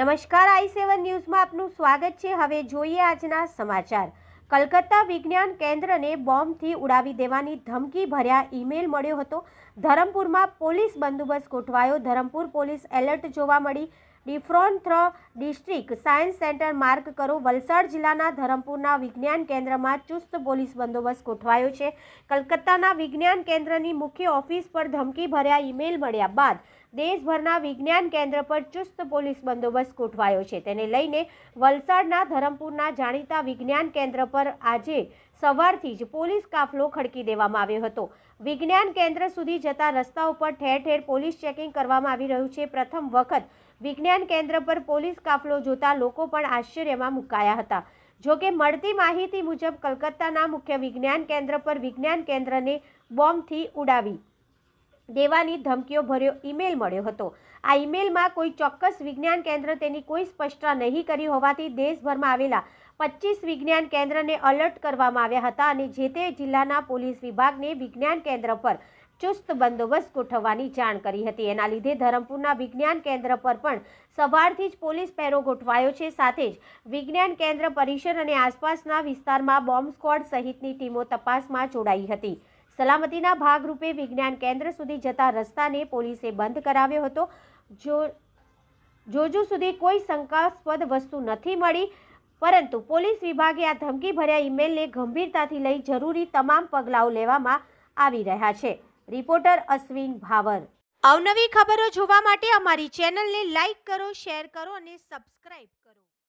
નમસ્કાર, આઈ સેવન ન્યૂઝમાં આપનું સ્વાગત છે. હવે જોઈએ આજના સમાચાર. કલકત્તા વિજ્ઞાન કેન્દ્રને બોમ્બથી ઉડાવી દેવાની ધમકી ભર્યા ઈમેલ મળ્યો હતો. ધરમપુરમાં પોલીસ બંદોબસ્ત ગોઠવાયો. ધરમપુર પોલીસ એલર્ટ જોવા મળી. ડિફ્રોન થ્ર ડિસ્ટ્રિક્ટ સાયન્સ સેન્ટર માર્ક કરો. વલસાડ જિલ્લાના ધરમપુરના વિજ્ઞાન કેન્દ્રમાં ચુસ્ત પોલીસ બંદોબસ્ત ગોઠવાયો છે. કલકત્તાના વિજ્ઞાન કેન્દ્રની મુખ્ય ઓફિસ પર ધમકી ભર્યા ઈમેલ મળ્યા બાદ દેશભરના વિજ્ઞાન કેન્દ્ર પર ચુસ્ત પોલીસ બંદોબસ્ત ગોઠવાયો છે. તેને લઈને વલસાડના ધરમપુરના જાણીતા વિજ્ઞાન કેન્દ્ર પર આજે સવારથી જ પોલીસ કાફલો ખડકી દેવામાં આવ્યો હતો. વિજ્ઞાન કેન્દ્ર સુધી જતા રસ્તા ઉપર ઠેર ઠેર પોલીસ ચેકિંગ કરવામાં આવી રહ્યું છે. પ્રથમ વખત વિજ્ઞાન કેન્દ્ર પર પોલીસ કાફલો જોતા લોકો પણ આશ્ચર્યમાં મુકાયા હતા. જોકે મળતી માહિતી મુજબ કલકત્તાના મુખ્ય વિજ્ઞાન કેન્દ્ર પર વિજ્ઞાન કેન્દ્રને બોમ્બથી ઉડાવી દેવાની ધમકીઓ ભર્યો ઈમેલ મળ્યો હતો. આ ઈમેલમાં કોઈ ચોક્કસ વિજ્ઞાન કેન્દ્ર તેની કોઈ સ્પષ્ટતા નહીં કરી હોવાથી દેશભરમાં આવેલા પચીસ વિજ્ઞાન કેન્દ્રને અલર્ટ કરવામાં આવ્યા હતા અને જે તે જિલ્લાના પોલીસ વિભાગને વિજ્ઞાન કેન્દ્ર પર ચુસ્ત બંદોબસ્ત ગોઠવવાની જાણ કરી હતી. એના લીધે ધરમપુરના વિજ્ઞાન કેન્દ્ર પર પણ સવારથી જ પોલીસ પહેરો ગોઠવાયો છે. સાથે જ વિજ્ઞાન કેન્દ્ર પરિસર અને આસપાસના વિસ્તારમાં બોમ્બ સ્ક્વોડ સહિતની ટીમો તપાસમાં જોડાઈ હતી. સલામતીના ભાગરૂપે વિજ્ઞાન કેન્દ્ર સુધી જતા રસ્તાને પોલીસે બંધ કરાવ્યો હતો. જો, જોજુ સુધી કોઈ શંકાસ્પદ વસ્તુ નથી મળી, પરંતુ પોલીસ વિભાગે આ ધમકી ભર્યા ઈમેલને ગંભીરતાથી લઈ જરૂરી તમામ પગલાઓ લેવામાં આવી રહ્યા છે. રિપોર્ટર અશ્વિન ભાવર. અવનવી ખબરો જોવા માટે અમારી ચેનલને લાઈક કરો, શેર કરો અને સબસ્ક્રાઈબ